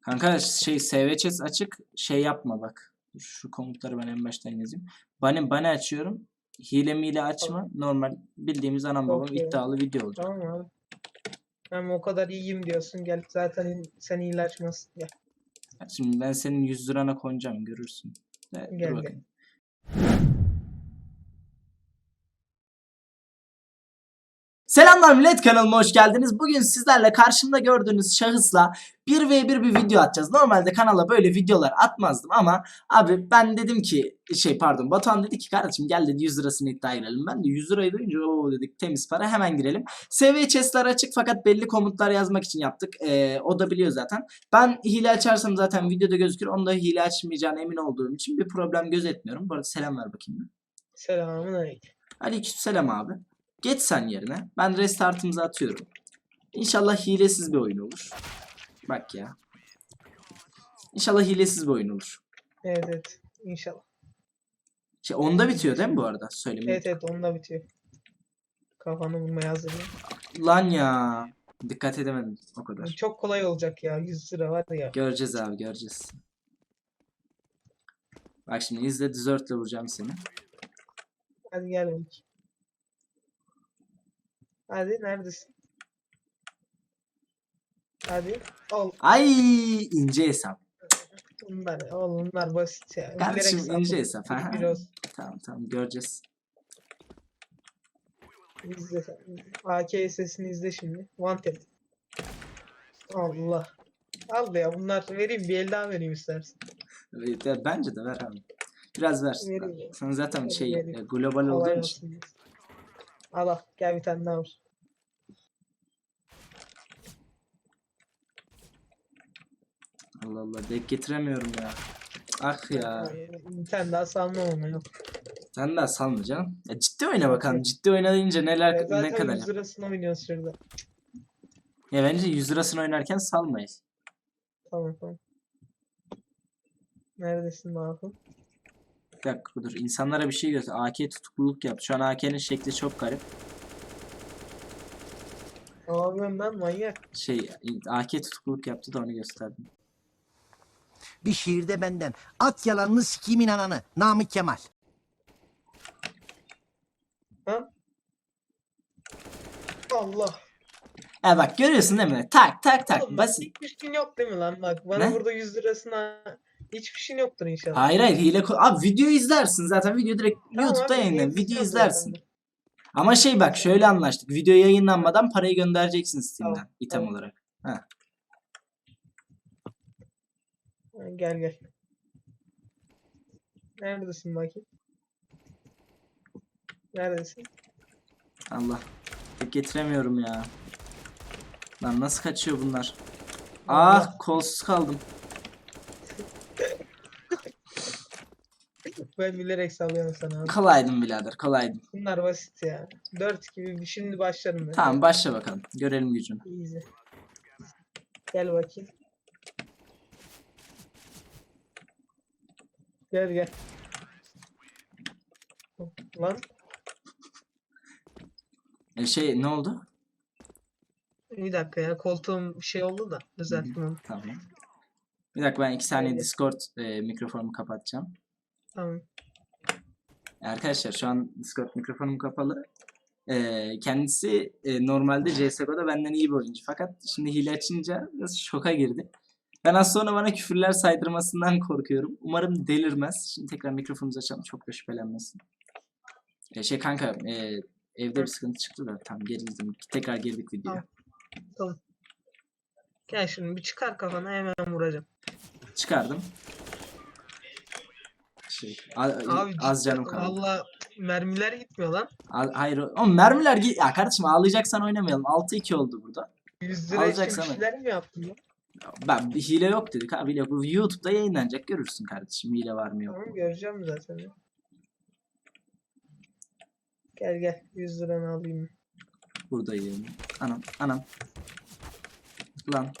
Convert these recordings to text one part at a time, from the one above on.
Kanka şey SVCS açık şey yapma bak. Şu komutları ben en baştan yazayım. Bani bani açıyorum. Hile mile açma. Normal bildiğimiz anam babam Okey. iddialı video olacak. Tamam abi. Hem o kadar iyiyim diyorsun. Gel zaten sen iyi açmasın. Gel. Şimdi ben senin 100 lirana konacağım görürsün. De, dur Gel, gel. Selamlar millet kanalıma hoş geldiniz. Bugün sizlerle karşımda gördüğünüz şahısla 1v1 bir video atacağız. Normalde kanala böyle videolar atmazdım ama abi ben dedim ki şey pardon Batuhan dedi ki kardeşim gel dedi 100 lirasını iddia girelim. Ben de 100 lirayı duyunca o dedik temiz para hemen girelim. Seviye chestler açık fakat belli komutlar yazmak için yaptık. Ee, o da biliyor zaten. Ben hile açarsam zaten videoda gözükür. Onda hile açmayacağına emin olduğum için bir problem gözetmiyorum. Bu arada selam ver bakayım. Selamun aleyküm. Aleykümselam abi. Geç sen yerine. Ben restartımızı atıyorum. İnşallah hilesiz bir oyun olur. Bak ya. İnşallah hilesiz bir oyun olur. Evet evet. İnşallah. Şey, onda bitiyor değil mi bu arada? Söylemeyi. Evet evet onda bitiyor. Kafanı vurmaya hazırım. Lan ya. Dikkat edemedim o kadar. Çok kolay olacak ya. 100 lira var ya. Göreceğiz abi göreceğiz. Bak şimdi izle dessert ile vuracağım seni. Hadi gel bakayım. Hadi neredesin? Hadi. Ol. Ay ince hesap. Bunlar, bunlar basit ya. Kardeşim, Bilerek ince hesap, ha. Biraz Tamam tamam göreceğiz. izle. AK sesini izle şimdi. One tap. Allah. Al ya bunlar vereyim bir el daha vereyim istersen. Bence de ver abi. Biraz ver. Vereyim. Sen zaten şey vereyim. e, global olduğun için. Al al gel bir tane daha vur. Allah Allah denk getiremiyorum ya. Ah ya. Bir tane daha salma olma yok. Sen de salma canım. Ya ciddi oyna bakalım. Ciddi oynayınca neler Ya ne zaten kadar. 100 lirasına oynuyoruz şurada. Ya bence 100 lirasını oynarken salmayız. Tamam tamam. Neredesin Mahfum? Bir dakika dur. İnsanlara bir şey göster. AK tutukluluk yap. Şu an AK'nin şekli çok garip. Ne yapıyorum ben manyak? Şey AK tutukluluk yaptı da onu gösterdim. Bir şiirde benden. At yalanını sikimin ananı. Namık Kemal. Ha? Allah. E bak görüyorsun değil mi? Tak tak tak. Oğlum, Basit. Hiçbir şeyin yok değil mi lan? Bak bana Ne? burada 100 lirasına hiçbir şeyin yoktur inşallah. Hayır hayır hile Abi video izlersin zaten. Video direkt Tamam YouTube'da izleyeceğim Video zaten. izlersin. Ama şey bak şöyle anlaştık. Video yayınlanmadan parayı göndereceksin Steam'den. Tamam, item tamam. olarak. Ha, Gel gel. Neredesin bakayım? Neredesin? Allah. Getiremiyorum ya. Lan nasıl kaçıyor bunlar? Allah. Ah kolsuz kaldım. Ben bilerek sallıyorum sana abi. Kolaydım birader kolaydım. Bunlar basit ya. 4 gibi şimdi başlarım ben. Tamam başla bakalım. Görelim gücünü. Easy. Gel bakayım. Gel gel. Lan E şey ne oldu? bir dakika ya koltuğum şey oldu da düzelttim onu. Tamam. Bir dakika ben iki saniye. Discord e, mikrofonumu kapatacağım. Tamam. Arkadaşlar şu an Discord mikrofonum kapalı. E, kendisi e, normalde CSGO'da benden iyi bir oyuncu. Fakat şimdi hile açınca biraz şoka girdi. Ben az sonra bana küfürler saydırmasından korkuyorum. Umarım delirmez. Şimdi tekrar mikrofonumuzu açalım. Çok da şüphelenmesin. E, şey kanka e, evde bir sıkıntı çıktı da tam gerildim. Tekrar girdik videoya. Tamam. Gel şimdi bir çıkar kafana hemen vuracağım. Çıkardım. Şey, a- Abi az canım kaldı. Valla mermiler gitmiyor lan. A- hayır o- mermiler gi- ya kardeşim ağlayacaksan oynamayalım. 6-2 oldu burada. 100 lira için Alacaksan bir şeyler mi yaptın ya? Ben bir hile yok dedik abi. Hile. Bu YouTube'da yayınlanacak görürsün kardeşim hile var mı yok mu. Tamam göreceğim zaten ya. Gel gel 100 liranı alayım. Buradayım. Anam anam. Lan Ha, orada.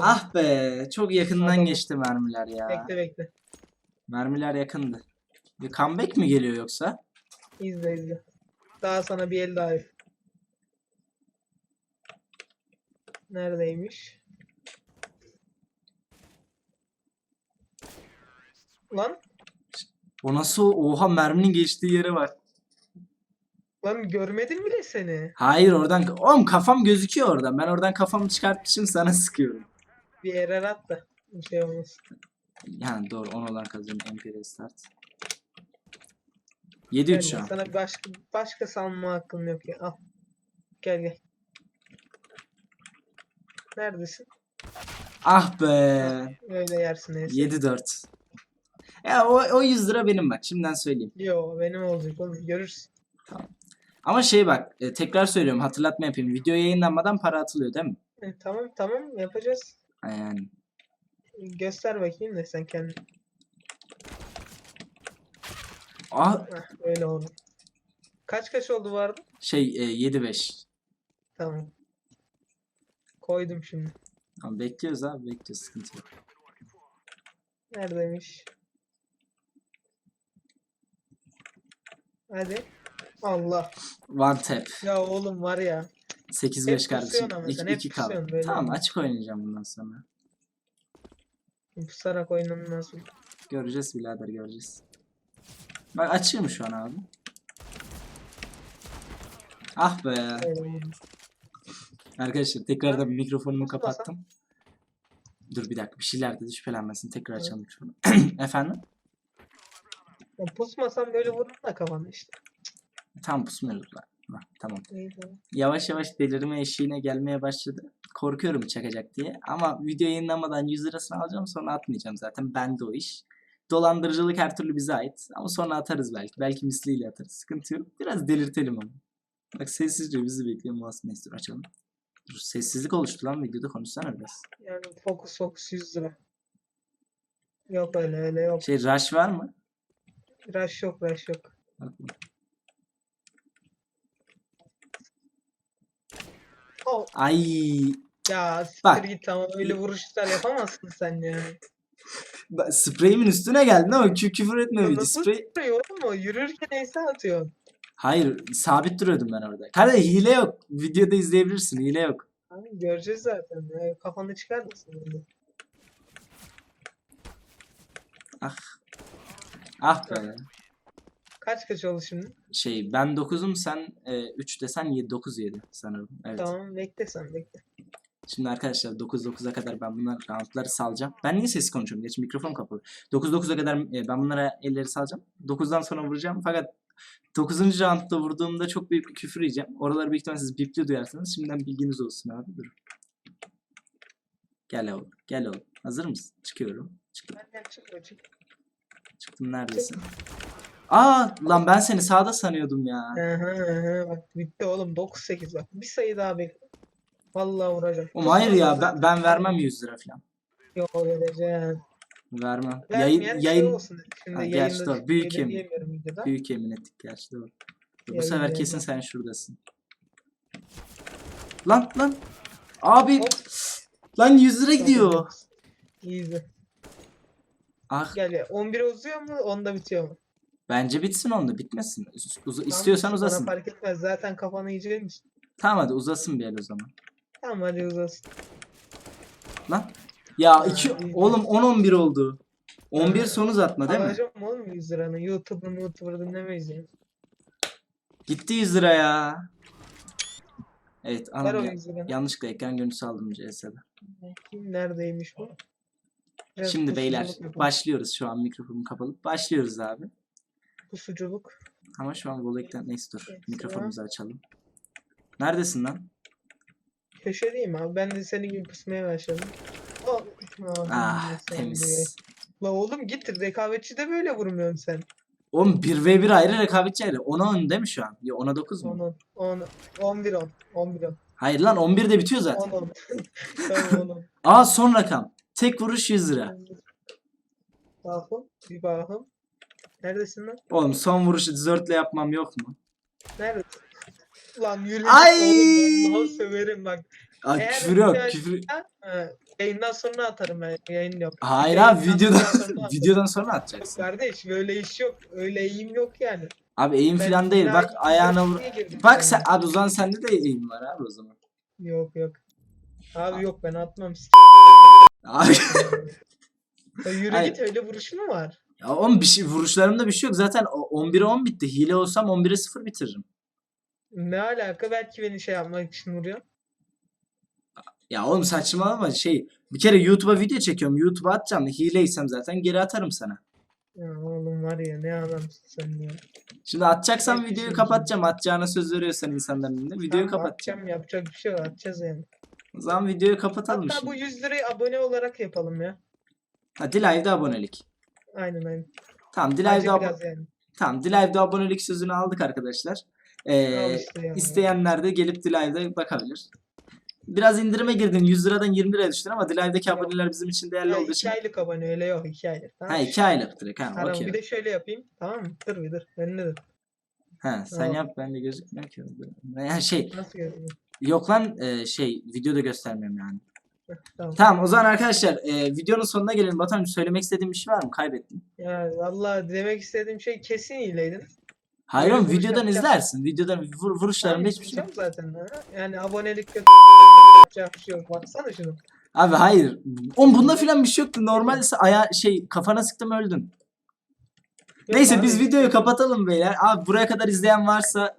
Ah be çok yakından geçti mermiler ya. Bekle bekle. Mermiler yakındı. Bir comeback mi geliyor yoksa? İzle izle. Daha sana bir el daha yap. Neredeymiş? Lan O nasıl? Oha merminin geçtiği yere bak. Lan görmedim bile seni. Hayır oradan. Oğlum kafam gözüküyor oradan. Ben oradan kafamı çıkartmışım sana sıkıyorum. Bir error at da bir şey olmaz. Yani doğru 10 olan kazanıyor. MP start. 7-3 şu Gelme, an. Sana başka başka salma hakkın yok ya. Al. Gel gel. Neredesin? Ah be. Öyle yersin neyse. 7-4. Ya o, o 100 lira benim bak şimdiden söyleyeyim. Yo benim olacak oğlum görürsün. Ama şey bak e, tekrar söylüyorum hatırlatma yapayım. Video yayınlanmadan para atılıyor değil mi? E, tamam tamam yapacağız. Yani Göster bakayım da sen kendin. ah Heh, öyle oldu. Kaç kaç oldu arada? şey e, 7-5. Tamam. Koydum şimdi. Tamam, bekliyoruz abi bekliyoruz sıkıntı yok. Neredeymiş? Hadi. Allah. One tap. Ya oğlum var ya. 8-5 Hep kardeşim. 2 hep kaldı. pusuyorsun böyle. Tamam açık oynayacağım bundan sonra. Pusarak oynanmaz? Göreceğiz birader göreceğiz. Bak açığım şu an abi. Ah be. Arkadaşlar tekrardan mikrofonumu Nasıl kapattım. Dur bir dakika bir şeyler dedi şüphelenmesin. Tekrar Evet. açalım mikrofonu. Efendim? Ya pusmasam böyle vurur da kafanı işte. Tam pusmuyoruz lan. Tamam. Yavaş yavaş delirme eşiğine gelmeye başladı. Korkuyorum çakacak diye. Ama video yayınlamadan 100 lirasını alacağım sonra atmayacağım zaten. Bende o iş. Dolandırıcılık her türlü bize ait. Ama sonra atarız belki. Belki misliyle atarız. Sıkıntı yok. Biraz delirtelim ama. Bak sessizce bizi bekliyor. Mouse Master açalım. Dur, sessizlik oluştu lan videoda konuşsana biraz. Yani fokus fokus 100 lira. Yok öyle öyle yok. Şey rush var mı? Rush yok rush yok. Bak, Ay ya siktir Bak. git ama öyle vuruşlar yapamazsın sen yani. Ba- Spreyimin üstüne geldin ama kü küfür etme video. Nasıl Sprey... vuruyor oğlum o? Yürürken neyse atıyorsun. Hayır sabit duruyordum ben orada. Kardeş hile yok. Videoda izleyebilirsin hile yok. Abi göreceğiz zaten. Ya, kafanı çıkar mısın? böyle? Ah be. Kaç kaç oldu şimdi? Şey ben 9'um sen e, 3 desen 7 9 7 sanırım. Evet. Tamam bekle sen bekle. Şimdi arkadaşlar 9 9'a kadar ben bunlar roundları salacağım. Ben niye sessiz konuşuyorum? Geç mikrofon kapalı. 9 9'a kadar e, ben bunlara elleri salacağım. 9'dan sonra vuracağım. Fakat 9. roundda vurduğumda çok büyük bir küfür yiyeceğim. Oraları büyük ihtimalle siz bipli duyarsınız. Şimdiden bilginiz olsun abi. Dur. Gel oğlum. Gel oğlum. Hazır mısın? Çıkıyorum. Çıktım. Benden çıkma çık. Çıktım neredesin? Aa lan ben seni sağda sanıyordum ya. Hı hı hı. Bak bitti oğlum 9-8 bak. Bir sayı daha bekle. Vallahi vuracağım. Oğlum hayır ya ben, ben vermem 100 lira falan. Yok vereceğim. Vermem. Vermeyen Yayın, şey yayın olsun. Şimdi Ha, yayında gerçi doğru, büyük şeyleri yemin. büyük yemin ettik gerçi doğru. Bu Yayın sefer yayın. kesin sen şuradasın. Lan lan. Abi Hop. lan 100 lira gidiyor. Easy. Ah Gel ya. 11 uzuyor mu? 10'da bitiyor mu? Bence bitsin onda bitmesin. Uz- uz- istiyorsan Bana uzasın. fark etmez. Zaten kafanı yiyeceğimiz. Tamam hadi uzasın bir el o zaman. Tamam hadi uzasın. Lan. Ya iki iyi. oğlum 10 11 oldu. 11 Ha, son uzatma değil mi? Alacağım oğlum 100 liranı. YouTube'un YouTuber'ı dinlemeyiz yani. Gitti 100 lira ya. Evet Ver o anam ya- 100 liranı. yanlışlıkla ekran görüntüsü aldım CS'de. Kim neredeymiş bu? Biraz Şimdi beyler yapalım. başlıyoruz şu an mikrofonum kapalı. Başlıyoruz abi. Pusuculuk. Ama şu an Volek'ten neyse dur. Evet, Mikrofonumuzu açalım. Neredesin lan? Köşedeyim abi. Ben de senin gibi pusmaya başladım. Oh, Ah sen temiz. de. La oğlum git rekabetçi de böyle vurmuyorsun sen. Oğlum 1v1 ayrı rekabetçi ayrı. 10'a 10 değil mi şu an? Ya 10'a 9 mu? 10 10 11 10 11 10 Hayır lan 11'de bitiyor 10 zaten. 10. Tamam 10 Aa son rakam. Tek vuruş 100 lira. Bakım. Bir bakım. Neredesin lan? Oğlum son vuruşu dizörtle yapmam yok mu? Neredesin? Lan yürü. Ay! Oğlum severim bak. Aa, Eğer küfür yok ihtiyaç- küfür. Ha, yayından sonra atarım ben. Yayın yok. Hayır Yayından abi videodan sonra atarım. videodan sonra atacaksın. Kardeş böyle iş yok. Öyle eğim yok yani. Abi eğim Ben falan değil. Bak ayağına vur. girdim Bak sen abi o zaman sende de eğim var abi o zaman. Yok yok. Abi yok ben atmam. s- Abi, Ya yürü Hayır. git öyle vuruş mu var? Ya oğlum bir şey, vuruşlarımda bir şey yok. Zaten o- 11'e 10 bitti. Hile olsam 11'e 0 bitiririm. Ne alaka belki beni şey yapmak için vuruyor. Ya oğlum saçmalama şey. Bir kere YouTube'a video çekiyorum. YouTube'a atacağım. Hileysem zaten geri atarım sana. Ya oğlum var ya ne adamsın sen ya. Şimdi atacaksan videoyu şimdi- kapatacağım. Atacağına söz veriyorsan insanların önünde. Videoyu Tamam, kapatacağım. atacağım, yapacak bir şey yok atacağız yani. O zaman videoyu kapatalım Hatta bu şimdi. 100 lirayı abone olarak yapalım ya. Hadi live'de abonelik. Aynen aynen. Tamam Acı Live'de abo- biraz yani. Tamam Live'de abonelik sözünü aldık arkadaşlar. Ee, işte ya. isteyenler de gelip Live'de bakabilir. Biraz indirime girdin. 100 liradan 20 liraya düştün ama Live'deki Yok. aboneler bizim için değerli Ya olduğu için. aylık abone öyle yok iki aylık. Tamam. Ha 2 aylık direkt. Ha Tamam, okey. bir de şöyle yapayım. Tamam mı? Dur bir dur. Önüne dur. Ha sen Tamam. yap ben de gözükmüyor ki. Ha, şey Nasıl görünüyor? yok lan e, şey videoda göstermiyorum yani. Tamam. Tamam o zaman arkadaşlar e, videonun sonuna gelelim. Batuhan söylemek istediğin bir şey var mı? Kaybettin. Ya valla demek istediğim şey kesin iyileydin. Hayır oğlum videodan yapacağım. izlersin. Videodan vur, vuruşlarımda hiçbir şey yok. Zaten. Ha? Yani abonelik kötü yapacak bir şey yok. Baksana şunu. Abi hayır. Oğlum bunda filan bir şey yoktu. Normalde aya şey kafana sıktım öldün. Neyse abi, biz videoyu kapatalım beyler. Abi buraya kadar izleyen varsa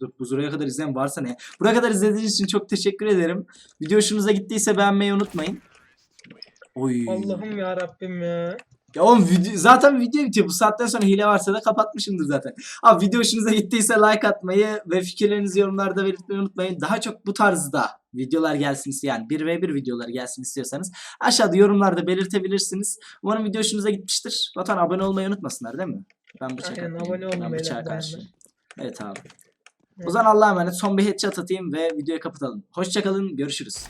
dur bu buraya kadar izleyen varsa ne? Buraya kadar izlediğiniz için çok teşekkür ederim. Video hoşunuza gittiyse beğenmeyi unutmayın. Oy. Allah'ım ya Rabbim ya. Ya oğlum video, zaten video bitiyor. Bu saatten sonra hile varsa da kapatmışımdır zaten. Abi video hoşunuza gittiyse like atmayı ve fikirlerinizi yorumlarda belirtmeyi unutmayın. Daha çok bu tarzda videolar gelsin isteyen 1v1 videoları gelsin istiyorsanız aşağıda yorumlarda belirtebilirsiniz. Umarım video hoşunuza gitmiştir. Vatan abone olmayı unutmasınlar değil mi? Ben bıçak Aynen, abone olun Ben bıçağa karşı. Evet abi. O Evet. zaman Allah'a emanet. Son bir headshot atayım ve videoyu kapatalım. Hoşçakalın. Görüşürüz.